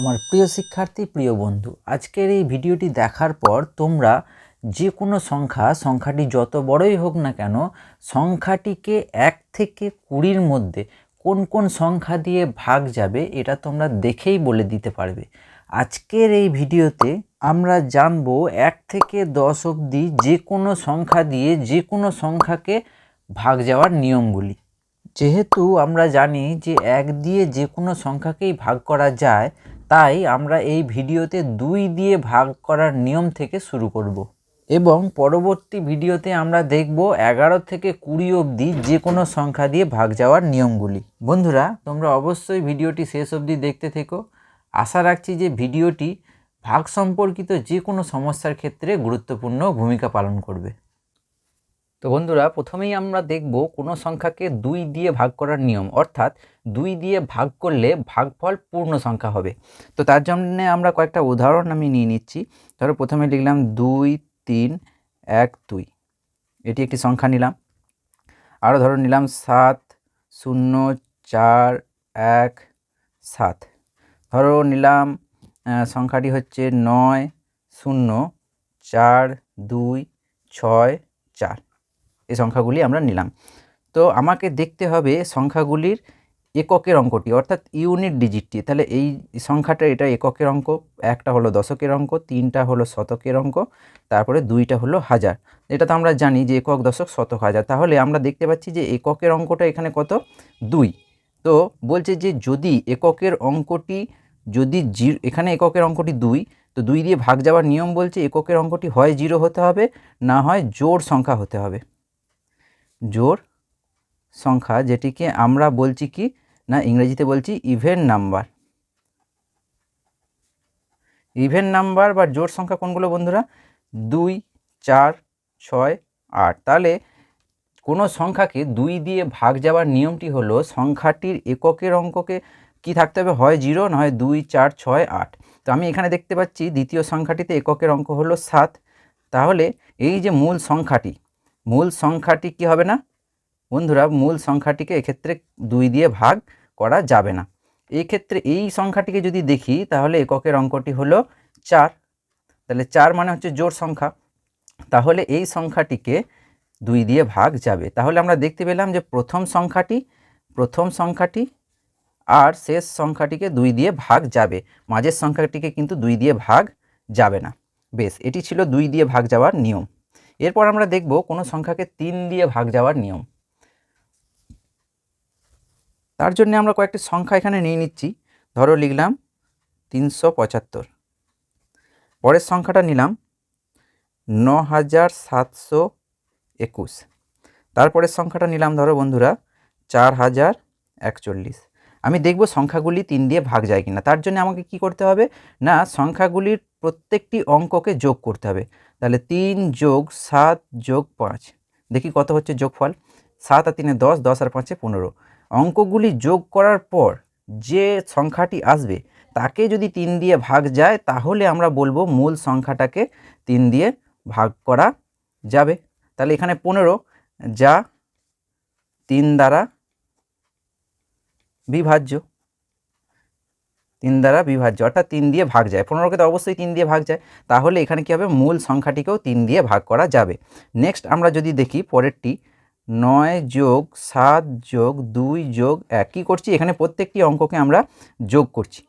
আমার প্রিয় শিক্ষার্থী, প্রিয় বন্ধু, আজকের এই ভিডিওটি দেখার পর তোমরা যে কোনো সংখ্যা, সংখ্যাটি যত বড়ই হোক না কেন, সংখ্যাটিকে এক থেকে কুড়ির মধ্যে কোন কোন সংখ্যা দিয়ে ভাগ যাবে এটা তোমরা দেখেই বলে দিতে পারবে। আজকের এই ভিডিওতে আমরা জানব এক থেকে দশ অবধি যে কোনো সংখ্যা দিয়ে যে কোনো সংখ্যাকে ভাগ যাওয়ার নিয়মগুলি। যেহেতু আমরা জানি যে এক দিয়ে যে কোনো সংখ্যাকেই ভাগ করা যায় তাই আমরা এই ভিডিওতে দুই দিয়ে ভাগ করার নিয়ম থেকে শুরু করব। এবং পরবর্তী ভিডিওতে আমরা দেখব এগারো থেকে কুড়ি অবধি যে কোনো সংখ্যা দিয়ে ভাগ যাওয়ার নিয়মগুলি। বন্ধুরা, তোমরা অবশ্যই ভিডিওটি শেষ অবধি দেখতে থেকো। আশা রাখছি যে ভিডিওটি ভাগ সম্পর্কিত যে কোনো সমস্যার ক্ষেত্রে গুরুত্বপূর্ণ ভূমিকা পালন করবে। তো বন্ধুরা, প্রথমেই আমরা দেখব কোনো সংখ্যাকে দুই দিয়ে ভাগ করার নিয়ম। অর্থাৎ দুই দিয়ে ভাগ করলে ভাগফল পূর্ণ সংখ্যা হবে। তো তার জন্য আমরা কয়েকটা উদাহরণ আমি নিয়ে নিচ্ছি। ধরো প্রথমে লিখলাম দুই, তিন, এক, দুই। এটি একটি সংখ্যা নিলাম। আরও ধরো নিলাম সাত, শূন্য, চার, এক, সাত। ধরো নিলাম সংখ্যাটি হচ্ছে নয়, শূন্য, চার, দুই, ছয়, চার। এই সংখ্যাগুলি আমরা নিলাম। তো আমাকে দেখতে হবে সংখ্যাগুলির এককের অঙ্কটি, অর্থাৎ ইউনিট ডিজিটটি। তাহলে এই সংখ্যাটা, এটা এককের অঙ্ক, একটা হলো দশকের অঙ্ক, তিনটা হলো শতকের অঙ্ক, তারপরে দুইটা হলো হাজার। এটা তো আমরা জানি যে একক, দশক, শতক, হাজার। তাহলে আমরা দেখতে পাচ্ছি যে এককের অঙ্কটা এখানে কত? দুই। তো বলছে যে যদি এককের অঙ্কটি, যদি এখানে এককের অঙ্কটি দুই, তো দুই দিয়ে ভাগ যাওয়ার নিয়ম বলছে এককের অঙ্কটি হয় জিরো হতে হবে, না হয় জোড় সংখ্যা হতে হবে। জোড় সংখ্যা যেটিকে আমরা বলছি কি না ইংরেজিতে বলছি ইভেন নাম্বার ইভেন নাম্বার বা জোড় সংখ্যা কোনগুলো বন্ধুরা? দুই, চার, ছয়, আট। তাহলে কোনো সংখ্যাকে দুই দিয়ে ভাগ যাওয়ার নিয়মটি হলো সংখ্যাটির এককের অঙ্ককে কি থাকতে হবে? হয় জিরো, না হয় দুই, চার, ছয়, আট। তো আমি এখানে দেখতে পাচ্ছি দ্বিতীয় সংখ্যাটিতে এককের অঙ্ক হলো সাত। তাহলে এই যে মূল সংখ্যাটি মূল সংখ্যাটি কি হবে না? বন্ধুরা, মূল সংখ্যাটিকে এক্ষেত্রে দুই দিয়ে ভাগ করা যাবে না। এই ক্ষেত্রে এই সংখ্যাটিকে যদি দেখি, তাহলে এককের অঙ্কটি হলো চার। তাহলে চার মানে হচ্ছে জোড় সংখ্যা। তাহলে এই সংখ্যাটিকে দুই দিয়ে ভাগ যাবে। তাহলে আমরা দেখতে পেলাম যে প্রথম সংখ্যাটি প্রথম সংখ্যাটি আর শেষ সংখ্যাটিকে দুই দিয়ে ভাগ যাবে। মাঝের সংখ্যাটিকে কিন্তু দুই দিয়ে ভাগ যাবে না। বেশ, এটি ছিল দুই দিয়ে ভাগ যাওয়ার নিয়ম। এরপর আমরা দেখব কোনো সংখ্যাকে তিন দিয়ে ভাগ যাওয়ার নিয়ম। তার জন্য আমরা কয়েকটি সংখ্যা এখানে নিয়ে নিচ্ছি। ধরো লিখলাম তিনশো পঁচাত্তর। পরের সংখ্যাটা নিলাম ন হাজার সাতশো একুশ। তারপরের সংখ্যাটা নিলাম, ধরো বন্ধুরা চার হাজার একচল্লিশ। আমি দেখব সংখ্যাগুলি তিন দিয়ে ভাগ যায় কিনা। তার জন্য আমাকে কি করতে হবে? না, সংখ্যাগুলির প্রত্যেকটি অঙ্ককে যোগ করতে হবে। তাহলে তিন যোগ সাত যোগ পাঁচ। দেখি কত হচ্ছে যোগফল? সাত আর তিনে দশ দশ আর পাঁচে পনেরো। অঙ্কগুলি যোগ করার পর যে সংখ্যাটি আসবে, তাকে যদি তিন দিয়ে ভাগ যায়, তাহলে আমরা বলব মূল সংখ্যাটাকে তিন দিয়ে ভাগ করা যাবে। তাহলে এখানে পনেরো যা তিন দ্বারা বিভাজ্য। তিন দ্বারা বিভাজ্য, অর্থাৎ তিন দিয়ে ভাগ যায়। পনেরোকে তো অবশ্যই তিন দিয়ে ভাগ যায়। তাহলে এখানে কী হবে? মূল সংখ্যাটিকেও তিন দিয়ে ভাগ করা যাবে। নেক্সট আমরা যদি দেখি পরেরটি, নয় যোগ সাত যোগ দুই যোগ এক। কী করছি? এখানে প্রত্যেকটি অঙ্ককে আমরা যোগ করছি।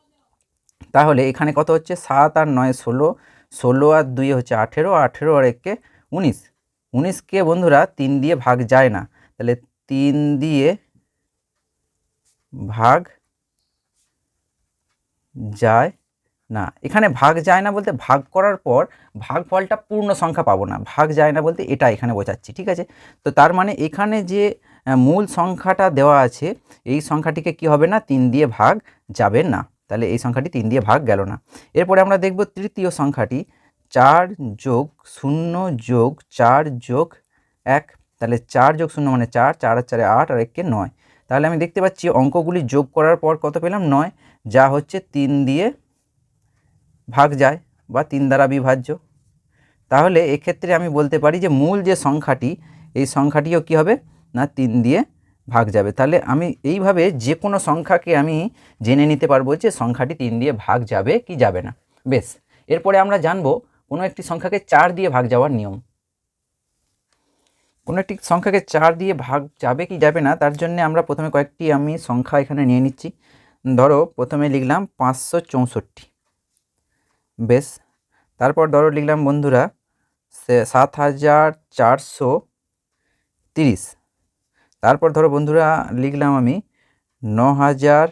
তাহলে এখানে কত হচ্ছে? সাত আর নয় ষোলো। ষোলো আর দুই হচ্ছে আঠেরো। আঠেরো আর একে উনিশ। উনিশকে বন্ধুরা তিন দিয়ে ভাগ যায় না। তাহলে তিন দিয়ে ভাগ যায় না। এখানে ভাগ যায় না বলতে ভাগ করার পর ভাগফলটা পূর্ণ সংখ্যা পাবো না। ভাগ যায় না বলতে এটা এখানে বোঝাচ্ছি, ঠিক আছে? তো তার মানে এখানে যে মূল সংখ্যাটা দেওয়া আছে, এই সংখ্যাটিকে কি হবে না? তিন দিয়ে ভাগ যাবে না। তাহলে এই সংখ্যাটি তিন দিয়ে ভাগ গেল না। এরপরে আমরা দেখব তৃতীয় সংখ্যাটি, চার যোগ শূন্য যোগ চার যোগ এক। তাহলে চার যোগ শূন্য মানে চার চার আর চারে আট আর এককে নয়। তাহলে আমি দেখতে পাচ্ছি অঙ্কগুলি যোগ করার পর কত পেলাম? নয়। যা হচ্ছে তিন দিয়ে ভাগ যায় বা তিন দ্বারা বিভাজ্য। তাহলে এক্ষেত্রে আমি বলতে পারি যে মূল যে সংখ্যাটি, এই সংখ্যাটিও কী হবে? না, তিন দিয়ে ভাগ যাবে। তাহলে আমি এইভাবে যে কোনো সংখ্যাকে আমি জেনে নিতে পারব যে সংখ্যাটি তিন দিয়ে ভাগ যাবে কি যাবে না। বেশ, এরপরে আমরা জানব কোনো একটি সংখ্যাকে চার দিয়ে ভাগ যাওয়ার নিয়ম। কোনো একটি সংখ্যাকে চার দিয়ে ভাগ যাবে কি যাবে না, তার জন্য আমরা প্রথমে কয়েকটি আমি সংখ্যা এখানে নিয়ে নিচ্ছি। ধরো প্রথমে লিখলাম পাঁচশো চৌষট্টি। বেশ, তারপর ধরো লিখলাম বন্ধুরা সাত হাজার চারশো তিরিশ। তারপর ধরো বন্ধুরা লিখলাম আমি ন হাজার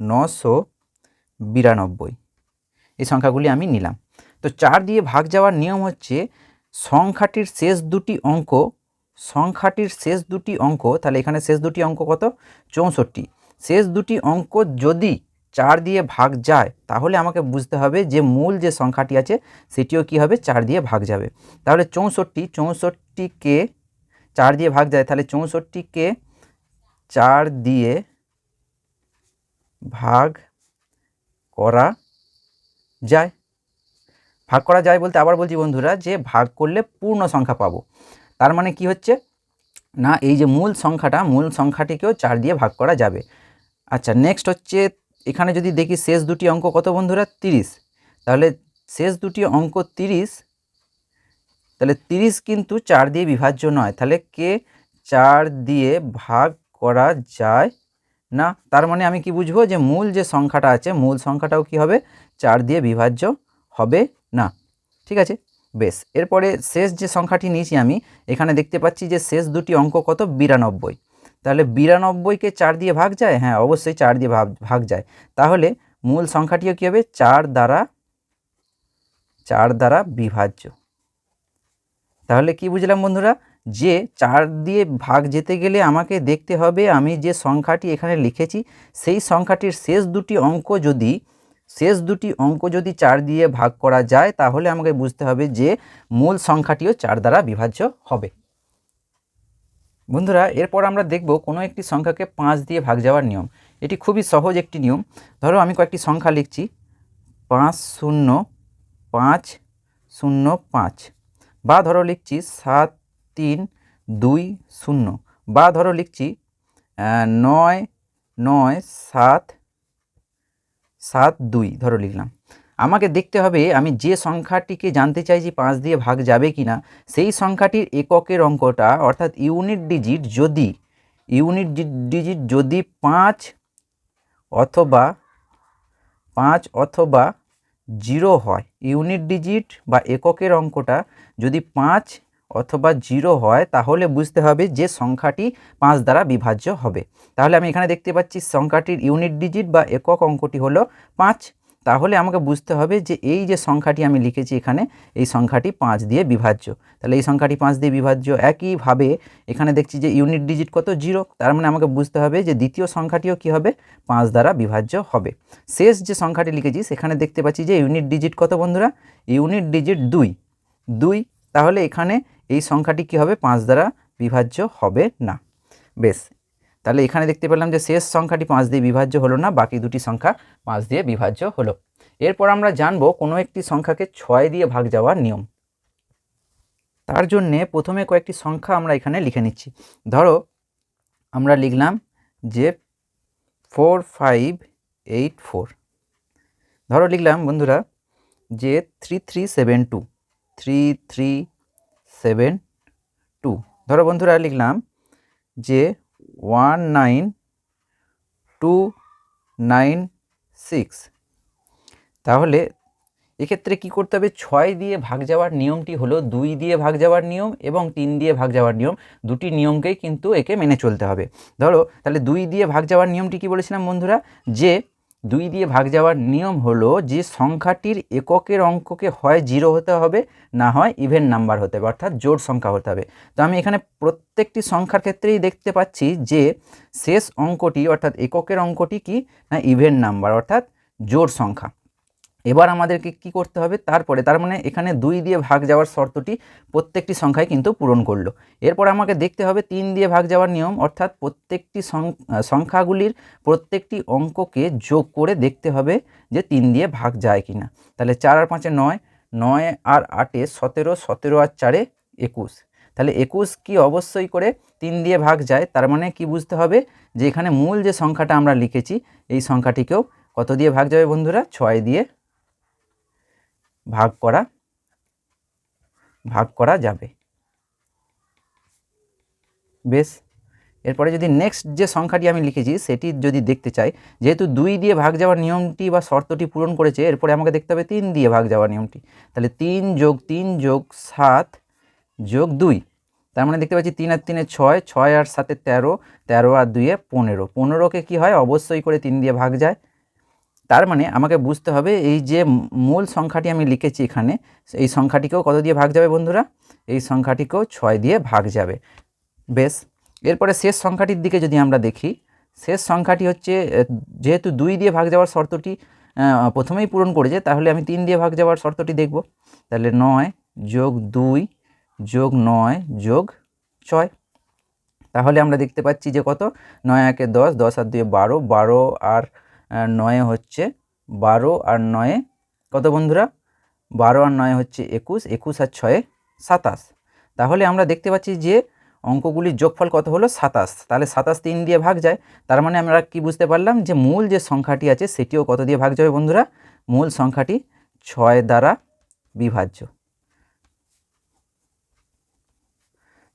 নশো বিরানব্বই। এই সংখ্যাগুলি আমি নিলাম। তো চার দিয়ে ভাগ যাওয়ার নিয়ম হচ্ছে সংখ্যাটির শেষ দুটি অঙ্ক, সংখ্যাটির শেষ দুটি অঙ্ক, তাহলে এখানে শেষ দুটি অঙ্ক কত? চৌষট্টি। শেষ দুটি অঙ্ক যদি চার দিয়ে ভাগ যায়, তাহলে আমাকে বুঝতে হবে যে মূল যে সংখ্যাটি আছে, সেটিও কি হবে? চার দিয়ে ভাগ যাবে। তাহলে চৌষট্টি, চৌষট্টিকে চার দিয়ে ভাগ যায়, তাহলে চৌষট্টিকে চার দিয়ে ভাগ করা যায়। ভাগ করা যায় বলতে আবার বলছি বন্ধুরা যে ভাগ করলে পূর্ণ সংখ্যা পাবো। তার মানে কি হচ্ছে? না, এই যে মূল সংখ্যাটা, মূল সংখ্যাটিকেও চার দিয়ে ভাগ করা যাবে। আচ্ছা নেক্সট হচ্ছে এখানে যদি দেখি শেষ দুটি অঙ্ক কত বন্ধুরা? তিরিশ। তাহলে শেষ দুটি অঙ্ক তিরিশ, তাহলে তিরিশ কিন্তু চার দিয়ে বিভাজ্য নয়। তাহলে কে চার দিয়ে ভাগ করা যায় না? তার মানে আমি কি বুঝব যে মূল যে সংখ্যাটা আছে, মূল সংখ্যাটাও কি হবে? চার দিয়ে বিভাজ্য হবে না। ঠিক আছে? বেশ। এরপরে শেষ যে সংখ্যাটি নিয়েছি আমি, এখানে দেখতে পাচ্ছি যে শেষ দুটি অঙ্ক কত? বিরানব্বই। তাহলে বিরানব্বইকে চার দিয়ে ভাগ যায়? হ্যাঁ অবশ্যই চার দিয়ে ভাগ ভাগ যায়। তাহলে মূল সংখ্যাটিও কী হবে? চার দ্বারা চার দ্বারা বিভাজ্য। তাহলে কি বুঝলাম বন্ধুরা? যে চার দিয়ে ভাগ যেতে গেলে আমাকে দেখতে হবে আমি যে সংখ্যাটি এখানে লিখেছি, সেই সংখ্যাটির শেষ দুটি অঙ্ক যদি, শেষ দুটি অঙ্ক যদি চার দিয়ে ভাগ করা যায়, তাহলে আমাকে বুঝতে হবে যে মূল সংখ্যাটিও চার দ্বারা বিভাজ্য হবে। বন্ধুরা, এরপর আমরা দেখব কোনো একটি সংখ্যাকে পাঁচ দিয়ে ভাগ যাওয়ার নিয়ম। এটি খুবই সহজ একটি নিয়ম। ধরো, আমি কয়েকটি সংখ্যা লিখছি। পাঁচ শূন্য পাঁচ শূন্য পাঁচ। বা ধরো, লিখছি সাত তিন দুই শূন্য। বা ধরো, লিখছি নয় নয় সাত সাত দুই। ধরো, লিখলাম। আমাকে দেখতে হবে আমি যে সংখ্যাটিকে জানতে চাইছি পাঁচ দিয়ে ভাগ যাবে কি না, সেই সংখ্যাটির এককের অঙ্কটা, অর্থাৎ ইউনিট ডিজিট যদি, ইউনিট ডিজিট যদি পাঁচ অথবা পাঁচ অথবা জিরো হয়, ইউনিট ডিজিট বা এককের অঙ্কটা যদি পাঁচ অথবা জিরো হয়, তাহলে বুঝতে হবে যে সংখ্যাটি পাঁচ দ্বারা বিভাজ্য হবে। তাহলে আমি এখানে দেখতে পাচ্ছি সংখ্যাটির ইউনিট ডিজিট বা একক অঙ্কটি হলো পাঁচ। তাহলে আমাকে বুঝতে হবে যে এই যে সংখ্যাটি আমি লিখেছি এখানে, এই সংখ্যাটি পাঁচ দিয়ে বিভাজ্য। তাহলে এই সংখ্যাটি পাঁচ দিয়ে বিভাজ্য একইভাবে এখানে দেখছি যে ইউনিট ডিজিট কত? জিরো তার মানে আমাকে বুঝতে হবে যে দ্বিতীয় সংখ্যাটিও কি হবে? পাঁচ দ্বারা বিভাজ্য হবে। শেষ যে সংখ্যাটি লিখেছি, সেখানে দেখতে পাচ্ছি যে ইউনিট ডিজিট কত বন্ধুরা? ইউনিট ডিজিট দুই। দুই, তাহলে এখানে এই সংখ্যাটি কি হবে? পাঁচ দ্বারা বিভাজ্য হবে না। বেশ তাহলে এখানে দেখতে পেলাম যে শেষ সংখ্যাটি পাঁচ দিয়ে বিভাজ্য হলো না, বাকি দুটি সংখ্যা পাঁচ দিয়ে বিভাজ্য হলো। এরপর আমরা জানব কোনো একটি সংখ্যাকে ছয় দিয়ে ভাগ যাওয়ার নিয়ম। তার জন্যে প্রথমে কয়েকটি সংখ্যা আমরা এখানে লিখে নিচ্ছি। ধরো, আমরা লিখলাম যে ফোর, ফাইভ, এইট, ফোর। ধরো লিখলাম, বন্ধুরা, যে three three, seven, two. Three three, seven, two. ধরো বন্ধুরা, লিখলাম যে one nine two nine six. তাহলে এক্ষেত্রে কি করতে হবে? ছয় দিয়ে ভাগ যাওয়ার নিয়মটি হলো দুই দিয়ে ভাগ যাওয়ার নিয়ম এবং তিন দিয়ে ভাগ যাওয়ার নিয়ম। দুটি নিয়মকেই কিন্তু একে মেনে চলতে হবে। ধরো, তাহলে দুই দিয়ে ভাগ যাওয়ার নিয়মটি কি বলেছিলাম বন্ধুরা? যে দুই দিয়ে ভাগ যাওয়ার নিয়ম হলো যে সংখ্যাটির এককের অঙ্ককে হয় জিরো হতে হবে, না হয় ইভেন নাম্বার হতে হবে, অর্থাৎ জোড় সংখ্যা হতে হবে। তো আমি এখানে প্রত্যেকটি সংখ্যার ক্ষেত্রেই দেখতে পাচ্ছি যে শেষ অঙ্কটি, অর্থাৎ এককের অঙ্কটি কি? না ইভেন নাম্বার অর্থাৎ জোড় সংখ্যা। এবার আমাদেরকে কি করতে হবে? তারপরে, তার মানে এখানে দুই দিয়ে ভাগ যাওয়ার শর্তটি প্রত্যেকটি সংখ্যায় কিন্তু পূরণ করল। এরপর আমাকে দেখতে হবে তিন দিয়ে ভাগ যাওয়ার নিয়ম, অর্থাৎ প্রত্যেকটি সংখ্যাগুলির প্রত্যেকটি অঙ্ককে যোগ করে দেখতে হবে যে তিন দিয়ে ভাগ যায় কিনা। তাহলে চার আর পাঁচে নয় নয় আর আটে সতেরো সতেরো আর চারে একুশ। তাহলে একুশ কি অবশ্যই করে তিন দিয়ে ভাগ যায়? তার মানে কি বুঝতে হবে? যে এখানে মূল যে সংখ্যাটা আমরা লিখেছি, এই সংখ্যাটিকেও কত দিয়ে ভাগ যাবে বন্ধুরা? ছয় দিয়ে ভাগ করা ভাগ করা যাবে। বেশ, এরপরে যদি নেক্সট যে সংখ্যাটি আমি লিখেছি, সেটি যদি দেখতে চাই, যেহেতু দুই দিয়ে ভাগ যাওয়ার নিয়মটি বা শর্তটি পূরণ করেছে, এরপরে আমাকে দেখতে হবে তিন দিয়ে ভাগ যাওয়ার নিয়মটি। তাহলে তিন যোগ তিন যোগ সাত যোগ দুই, তার মানে দেখতে পাচ্ছি তিন আর তিনে ছয় ছয় আর সাতে তেরো তেরো আর দুইয়ে পনেরো। পনেরোকে কি হয়? অবশ্যই করে তিন দিয়ে ভাগ যায়। তার মানে আমাকে বুঝতে হবে এই যে মূল সংখ্যাটি আমি লিখেছি এখানে, এই সংখ্যাটিকেও কত দিয়ে ভাগ যাবে বন্ধুরা? এই সংখ্যাটিকেও ছয় দিয়ে ভাগ যাবে। বেশ, এরপরে শেষ সংখ্যাটির দিকে যদি আমরা দেখি, শেষ সংখ্যাটি হচ্ছে যেহেতু দুই দিয়ে ভাগ যাওয়ার শর্তটি প্রথমেই পূরণ করেছে, তাহলে আমি তিন দিয়ে ভাগ যাওয়ার শর্তটি দেখব। তাহলে নয় যোগ দুই যোগ নয় যোগ ছয়। তাহলে আমরা দেখতে পাচ্ছি যে কত? নয় একে দশ দশ আর দুয়ে বারো বারো আর নয়ে হচ্ছে বারো আর নয়ে কত বন্ধুরা? বারো আর নয় হচ্ছে একুশ একুশ আর ছয়ে সাতাশ। তাহলে আমরা দেখতে পাচ্ছি যে অঙ্কগুলির যোগফল কত হলো? সাতাশ। তাহলে সাতাশ তিন দিয়ে ভাগ যায়, তার মানে আমরা কি বুঝতে পারলাম যে মূল যে সংখ্যাটি আছে সেটিও কত দিয়ে ভাগ যাবে বন্ধুরা? মূল সংখ্যাটি ছয় দ্বারা বিভাজ্য।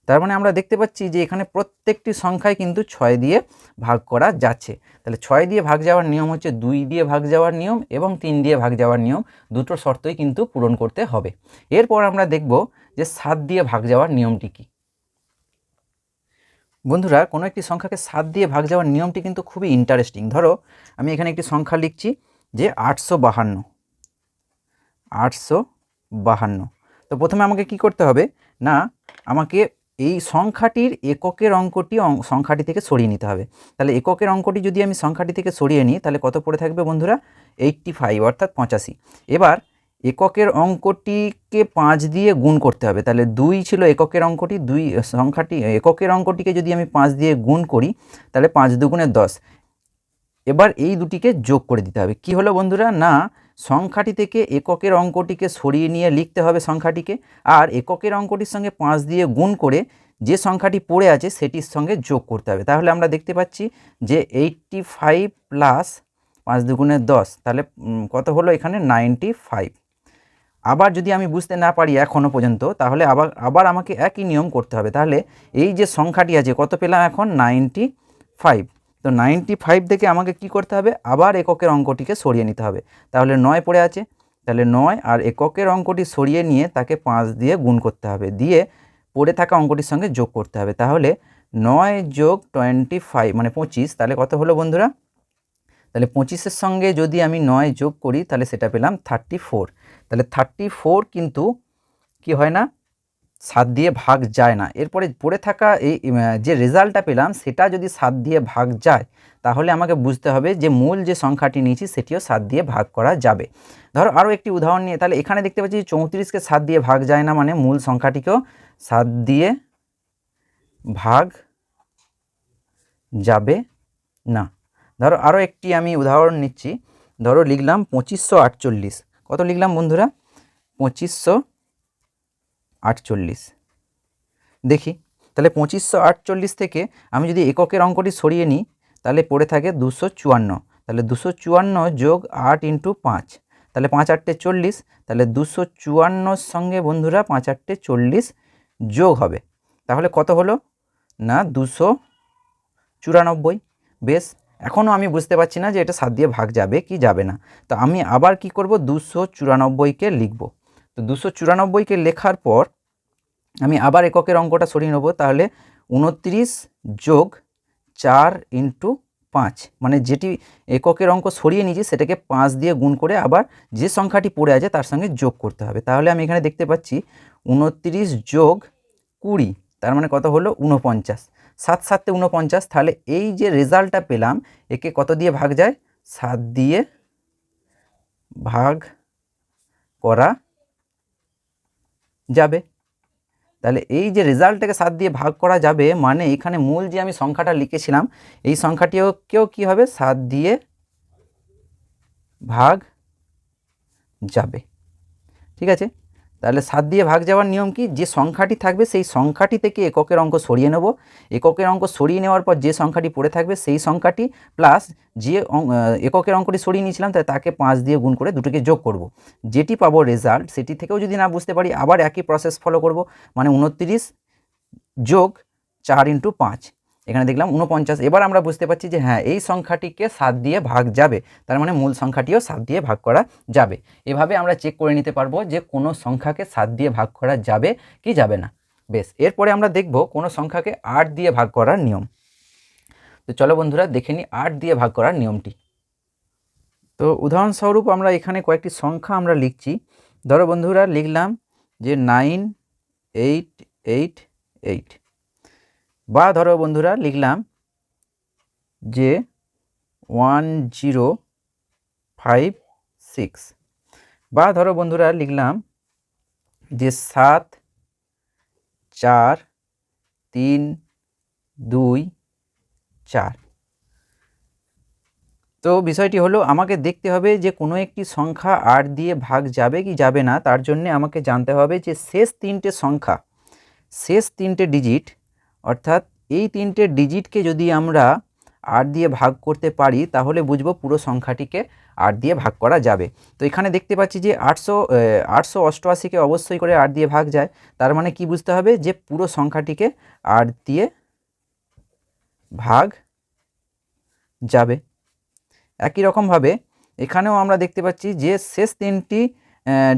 তার মানে আমরা দেখতে পাচ্ছি যে এখানে প্রত্যেকটি সংখ্যায় কিন্তু ছয় দিয়ে ভাগ করা যাচ্ছে। তাহলে ছয় দিয়ে ভাগ যাওয়ার নিয়ম হচ্ছে দুই দিয়ে ভাগ যাওয়ার নিয়ম এবং তিন দিয়ে ভাগ যাওয়ার নিয়ম দুটো শর্তই কিন্তু পূরণ করতে হবে। এরপর আমরা দেখব যে সাত দিয়ে ভাগ যাওয়ার নিয়মটি কী। বন্ধুরা, কোনো একটি সংখ্যাকে সাত দিয়ে ভাগ যাওয়ার নিয়মটি কিন্তু খুবই ইন্টারেস্টিং ধরো, আমি এখানে একটি সংখ্যা লিখছি যে আটশো বাহান্ন। আটশো বাহান্ন। তো প্রথমে আমাকে কি করতে হবে? না, আমাকে এই সংখ্যাটির এককের অঙ্কটি সংখ্যাটি থেকে সরিয়ে নিতে হবে। তাহলে এককের অঙ্কটি যদি আমি সংখ্যাটি থেকে সরিয়ে নিই, তাহলে কত পড়ে থাকবে বন্ধুরা? এইটটি ফাইভ অর্থাৎ পঁচাশি। এবার এককের অঙ্কটিকে পাঁচ দিয়ে গুণ করতে হবে। তাহলে দুই ছিল এককের অঙ্কটি, দুই সংখ্যাটি, এককের অঙ্কটিকে যদি আমি পাঁচ দিয়ে গুণ করি, তাহলে পাঁচ দুগুণে দশ। এবার এই দুটিকে যোগ করে দিতে হবে। কি হলো বন্ধুরা? না সংখ্যাটি থেকে এককের অঙ্কটিকে সরিয়ে নিয়ে লিখতে হবে সংখ্যাটিকে, আর এককের অঙ্কটির সঙ্গে পাঁচ দিয়ে গুণ করে যে সংখ্যাটি পড়ে আছে সেটির সঙ্গে যোগ করতে হবে। তাহলে আমরা দেখতে পাচ্ছি যে এইটটি ফাইভ প্লাস পাঁচ দুগুণে দশ, তাহলে কত হলো এখানে? Ninety five. আবার যদি আমি বুঝতে না পারি এখনও পর্যন্ত, তাহলে আবার আবার আমাকে একই নিয়ম করতে হবে। তাহলে এই যে সংখ্যাটি আছে, কত পেলাম এখন? Ninety five. তো নাইনটি ফাইভ থেকে আমাকে কি করতে হবে? আবার এককের অঙ্কটিকে সরিয়ে নিতে হবে। তাহলে নয় পড়ে আছে। তাহলে নয় আর এককের অঙ্কটি সরিয়ে নিয়ে তাকে পাঁচ দিয়ে গুণ করতে হবে। দিয়ে পড়ে থাকা অঙ্কটির সঙ্গে যোগ করতে হবে। তাহলে নয় যোগ টোয়েন্টি ফাইভ মানে পঁচিশ, তাহলে কত হলো বন্ধুরা? তাহলে পঁচিশের সঙ্গে যদি আমি নয় যোগ করি, তাহলে সেটা পেলাম থার্টি ফোর তাহলে থার্টি ফোর কিন্তু কি হয় না? সাত দিয়ে ভাগ যায় না। এরপরে পড়ে থাকা এই যে রেজাল্টটা পেলাম, সেটা যদি সাত দিয়ে ভাগ যায়, তাহলে আমাকে বুঝতে হবে যে মূল যে সংখ্যাটি নিয়েছি, সেটিও সাত দিয়ে ভাগ করা যাবে। ধরো আরও একটি উদাহরণ নিয়ে, তাহলে এখানে দেখতে পাচ্ছি চৌত্রিশকে সাত দিয়ে ভাগ যায় না মানে মূল সংখ্যাটিকেও সাত দিয়ে ভাগ যাবে না। ধরো আরও একটি আমি উদাহরণ নিচ্ছি। ধরো লিখলাম পঁচিশশো আটচল্লিশ। কত লিখলাম বন্ধুরা? পঁচিশশো আটচল্লিশ। দেখি, তাহলে পঁচিশশো আটচল্লিশ থেকে আমি যদি এককের অঙ্কটি সরিয়ে নিই, তাহলে পড়ে থাকে দুশো চুয়ান্ন। তাহলে দুশো চুয়ান্ন যোগ আট ইন্টু পাঁচ, তাহলে পাঁচ আটটে চল্লিশ, তাহলে দুশো চুয়ান্নর সঙ্গে বন্ধুরা পাঁচ আটটে চল্লিশ যোগ হবে। তাহলে কত হলো? না, দুশো চুরানব্বই। বেশ, এখনও আমি বুঝতে পারছি না যে এটা সাত দিয়ে ভাগ যাবে কি যাবে না। তো আমি আবার কি করব? দুশো চুরানব্বইকে লিখব। তো দুশো চুরানব্বইকে লেখার পর আমি আবার এককের অঙ্কটা সরিয়ে নেব, তাহলে উনত্রিশ যোগ চার ইন্টু পাঁচ মানে যেটি এককের অঙ্ক সরিয়ে নিয়েছি সেটাকে পাঁচ দিয়ে গুণ করে আবার যে সংখ্যাটি পড়ে আছে তার সঙ্গে যোগ করতে হবে। তাহলে আমি এখানে দেখতে পাচ্ছি উনত্রিশ যোগ কুড়ি, তার মানে কত হলো? উনপঞ্চাশ সাত সাতে উনপঞ্চাশ তাহলে এই যে রেজাল্টটা পেলাম, একে কত দিয়ে ভাগ যায়? সাত দিয়ে ভাগ করা যাবে। তাহলে এই যে রেজাল্টটাকে সাত দিয়ে ভাগ করা যাবে মানে এখানে মূল যে আমি সংখ্যাটা লিখেছিলাম, এই সংখ্যাটিও কেউ কী হবে? সাত দিয়ে ভাগ যাবে। ঠিক আছে? তাহলে সাত দিয়ে ভাগ যাওয়ার নিয়ম কি? যে সংখ্যাটি থাকবে সেই সংখ্যাটি থেকে এককের অঙ্ক সরিয়ে নেব। এককের অঙ্ক সরিয়ে নেওয়ার পর যে সংখ্যাটি পড়ে থাকবে সেই সংখ্যাটি প্লাস যে এককের অঙ্কটি সরিয়ে নিয়েছিলাম তাই তাকে পাঁচ দিয়ে গুণ করে দুটোকে যোগ করব। যেটি পাবো রেজাল্ট সেটি থেকেও যদি না বুঝতে পারি, আবার একই প্রসেস ফলো করব। মানে উনত্রিশ যোগ চার ইন্টু পাঁচ। এখানে দেখলাম উনপঞ্চাশ এবার আমরা বুঝতে পারছি যে হ্যাঁ এই সংখ্যাটিকে সাত দিয়ে ভাগ যাবে। তার মানে মূল সংখ্যাটিও সাত দিয়ে ভাগ করা যাবে। এভাবে আমরা চেক করে নিতে পারব যে কোনো সংখ্যাকে সাত দিয়ে ভাগ করা যাবে কি যাবে না। বেশ, এরপরে আমরা দেখব কোনো সংখ্যাকে আট দিয়ে ভাগ করার নিয়ম। তো চলো বন্ধুরা, দেখে নিই আট দিয়ে ভাগ করার নিয়মটি। তো উদাহরণস্বরূপ আমরা এখানে কয়েকটি সংখ্যা আমরা লিখছি। ধরো বন্ধুরা, লিখলাম যে নাইন, এইট এইট এইট। বা ধরো বন্ধুরা লিখলাম যে ওয়ান জিরো ফাইভ সিক্স। বা ধরো বন্ধুরা লিখলাম যে সাত, চার, তিন, দুই, চার। তো বিষয়টি হলো আমাকে দেখতে হবে যে কোনো একটি সংখ্যা আট দিয়ে ভাগ যাবে কি যাবে না, তার জন্য আমাকে জানতে হবে যে শেষ তিনটে সংখ্যা, শেষ তিনটে ডিজিট অর্থাৎ এই তিনটে ডিজিটকে যদি আমরা আট দিয়ে ভাগ করতে পারি, তাহলে বুঝব পুরো সংখ্যাটিকে আট দিয়ে ভাগ করা যাবে। তো এখানে দেখতে পাচ্ছি যে আটশো আটশো অষ্টআশিকে অবশ্যই করে আট দিয়ে ভাগ যায়। তার মানে কি বুঝতে হবে? যে পুরো সংখ্যাটিকে আট দিয়ে ভাগ যাবে। একই রকমভাবে এখানেও আমরা দেখতে পাচ্ছি যে শেষ তিনটি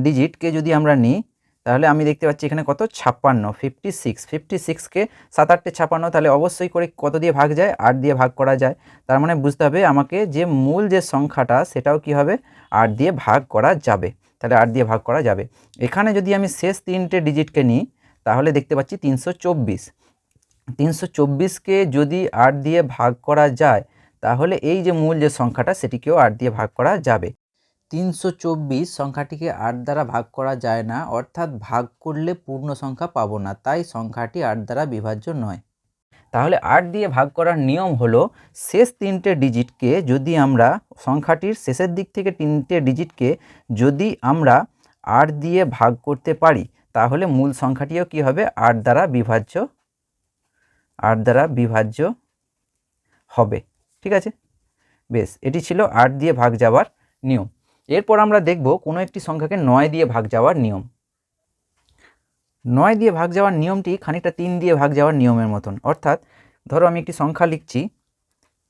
ডিজিটকে যদি আমরা নিই তাহলে আমি দেখতে পাচ্ছি এখানে কত? ছাপ্পান্ন ফিফটি সিক্স ফিফটি সিক্সকে সাত আটটে ছাপ্পান্ন, তাহলে অবশ্যই করে কত দিয়ে ভাগ যায়? আট দিয়ে ভাগ করা যায়। তার মানে বুঝতে হবে আমাকে যে মূল যে সংখ্যাটা, সেটাও কি হবে? আট দিয়ে ভাগ করা যাবে। তাহলে আট দিয়ে ভাগ করা যাবে। এখানে যদি আমি শেষ তিনটে ডিজিটকে নিই, তাহলে দেখতে পাচ্ছি তিনশো চব্বিশ। তিনশো চব্বিশকে যদি আট দিয়ে ভাগ করা যায়, তাহলে এই যে মূল যে সংখ্যাটা, সেটিকেও আট দিয়ে ভাগ করা যাবে। তিনশো চব্বিশ সংখ্যাটিকে আট দ্বারা ভাগ করা যায় না, অর্থাৎ ভাগ করলে পূর্ণ সংখ্যা পাবো না, তাই সংখ্যাটি আট দ্বারা বিভাজ্য নয়। তাহলে আট দিয়ে ভাগ করার নিয়ম হলো, শেষ তিনটে ডিজিটকে যদি আমরা সংখ্যাটির শেষের দিক থেকে তিনটে ডিজিটকে যদি আমরা আট দিয়ে ভাগ করতে পারি, তাহলে মূল সংখ্যাটিও কি হবে? আট দ্বারা বিভাজ্য, আট দ্বারা বিভাজ্য হবে। ঠিক আছে? বেশ, এটি ছিল আট দিয়ে ভাগ যাওয়ার নিয়ম। এরপর আমরা দেখব কোনো একটি সংখ্যাকে নয় দিয়ে ভাগ যাওয়ার নিয়ম। নয় দিয়ে ভাগ যাওয়ার নিয়মটি খানিকটা তিন দিয়ে ভাগ যাওয়ার নিয়মের মতন। অর্থাৎ, ধরো আমি একটি সংখ্যা লিখছি।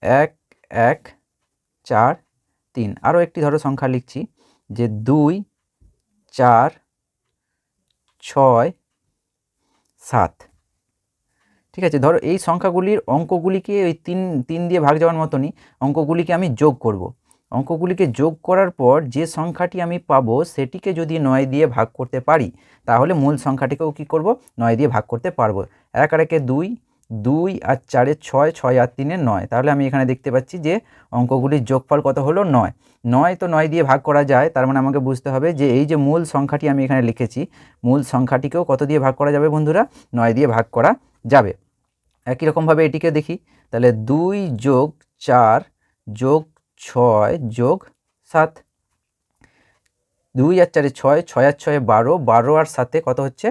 এক এক, চার, তিন। আরও একটি ধরো সংখ্যা লিখছি যে দুই, চার, ছয়, সাত। ঠিক আছে, ধরো এই সংখ্যাগুলির অঙ্কগুলিকে ওই তিন তিন দিয়ে ভাগ যাওয়ার মতনই অঙ্কগুলিকে আমি যোগ করব। অঙ্কগুলিকে যোগ করার পর যে সংখ্যাটি আমি পাবো সেটিকে যদি নয় দিয়ে ভাগ করতে পারি, তাহলে মূল সংখ্যাটিকেও কি করব? নয় দিয়ে ভাগ করতে পারব। এক আর একে দুই দুই আর চারে ছয় ছয় আর তিনে নয়। তাহলে আমি এখানে দেখতে পাচ্ছি যে অঙ্কগুলির যোগফল কত হলো? নয়। নয় তো নয় দিয়ে ভাগ করা যায়, তার মানে আমাকে বুঝতে হবে যে এই যে মূল সংখ্যাটি আমি এখানে লিখেছি, মূল সংখ্যাটিকেও কত দিয়ে ভাগ করা যাবে বন্ধুরা? নয় দিয়ে ভাগ করা যাবে। একই রকমভাবে এটিকে দেখি। তাহলে দুই যোগ চার যোগ ছয় যোগ সাত। দুই আর চারে ছয় ছয় আর ছয়ে বারো বারো আর সাথে কত হচ্ছে?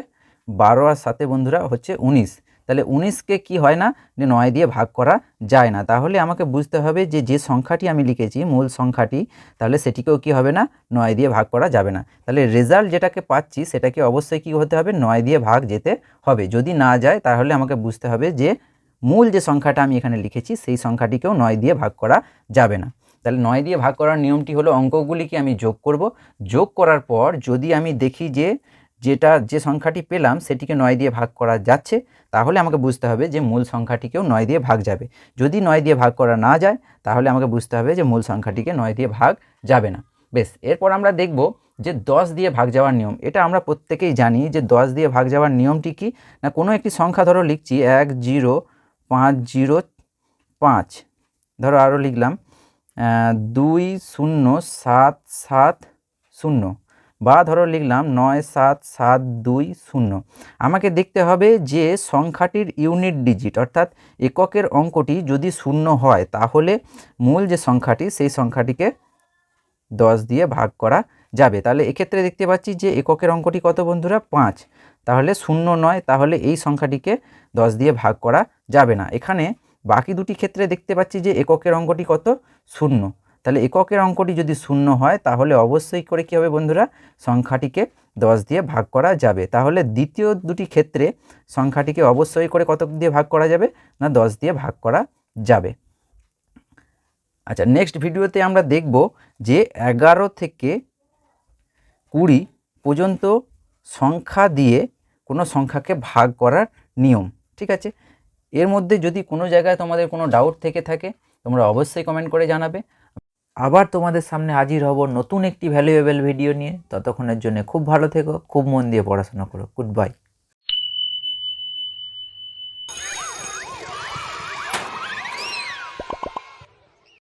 বারো আর সাথে বন্ধুরা হচ্ছে উনিশ। তাহলে উনিশকে কি হয় না? যে নয় দিয়ে ভাগ করা যায় না। তাহলে আমাকে বুঝতে হবে যে যে সংখ্যাটি আমি লিখেছি, মূল সংখ্যাটি, তাহলে সেটিকেও কি হবে না? নয় দিয়ে ভাগ করা যাবে না। তাহলে রেজাল্ট যেটাকে পাচ্ছি, সেটাকে অবশ্যই কি হতে হবে? নয় দিয়ে ভাগ যেতে হবে। যদি না যায়, তাহলে আমাকে বুঝতে হবে যে, মূল যে সংখ্যাটা আমি এখানে লিখেছি, সেই সংখ্যাটিকেও নয় দিয়ে ভাগ করা যাবে না। তাহলে নয় দিয়ে ভাগ করার নিয়মটি হলো অঙ্কগুলিকে আমি যোগ করব। যোগ করার পর যদি আমি দেখি যে যেটা, যে সংখ্যাটি পেলাম সেটিকে নয় দিয়ে ভাগ করা যাচ্ছে, তাহলে আমাকে বুঝতে হবে যে মূল সংখ্যাটিকেও নয় দিয়ে ভাগ যাবে। যদি নয় দিয়ে ভাগ করা না যায়, তাহলে আমাকে বুঝতে হবে যে মূল সংখ্যাটিকে নয় দিয়ে ভাগ যাবে না। বেশ, এরপর আমরা দেখব যে দশ দিয়ে ভাগ যাওয়ার নিয়ম, এটা আমরা প্রত্যেকেই জানি যে দশ দিয়ে ভাগ যাওয়ার নিয়মটি কি? না, কোনো একটি সংখ্যা ধরো লিখছি এক, জিরো, পাঁচ জিরো, পাঁচ। ধরো আরও লিখলাম। দুই শূন্য সাত সাত শূন্য বা ধরো লিখলাম নয় সাত সাত দুই শূন্য। আমাকে দেখতে হবে যে সংখ্যাটির ইউনিট ডিজিট অর্থাৎ এককের অঙ্কটি যদি শূন্য হয় তাহলে মূল যে সংখ্যাটি সেই সংখ্যাটিকে দশ দিয়ে ভাগ করা যাবে। তাহলে এক্ষেত্রে দেখতে পাচ্ছি যে এককের অঙ্কটি কত বন্ধুরা? পাঁচ। তাহলে শূন্য নয়, তাহলে এই সংখ্যাটিকে দশ দিয়ে ভাগ করা যাবে না। এখানে বাকি দুটি ক্ষেত্রে দেখতে পাচ্ছি যে এককের অঙ্কটি কত? শূন্য। তাহলে এককের অঙ্কটি যদি শূন্য হয়, তাহলে অবশ্যই করে কী হবে বন্ধুরা? সংখ্যাটিকে দশ দিয়ে ভাগ করা যাবে। তাহলে দ্বিতীয় দুটি ক্ষেত্রে সংখ্যাটিকে অবশ্যই করে কত দিয়ে ভাগ করা যাবে? না, দশ দিয়ে ভাগ করা যাবে। আচ্ছা নেক্সট ভিডিওতে আমরা দেখব যে এগারো থেকে কুড়ি পর্যন্ত সংখ্যা দিয়ে কোনো সংখ্যাকে ভাগ করার নিয়ম, ঠিক আছে? এর মধ্যে যদি কোনো জায়গায় তোমাদের কোনো ডাউট থেকে থাকে তোমরা অবশ্যই কমেন্ট করে জানাবে। আবার তোমাদের সামনে হাজির হব নতুন একটি ভ্যালুয়েবল ভিডিও নিয়ে। ততক্ষণের জন্য খুব ভালো থেকো, খুব মন দিয়ে পড়াশোনা করো। Good bye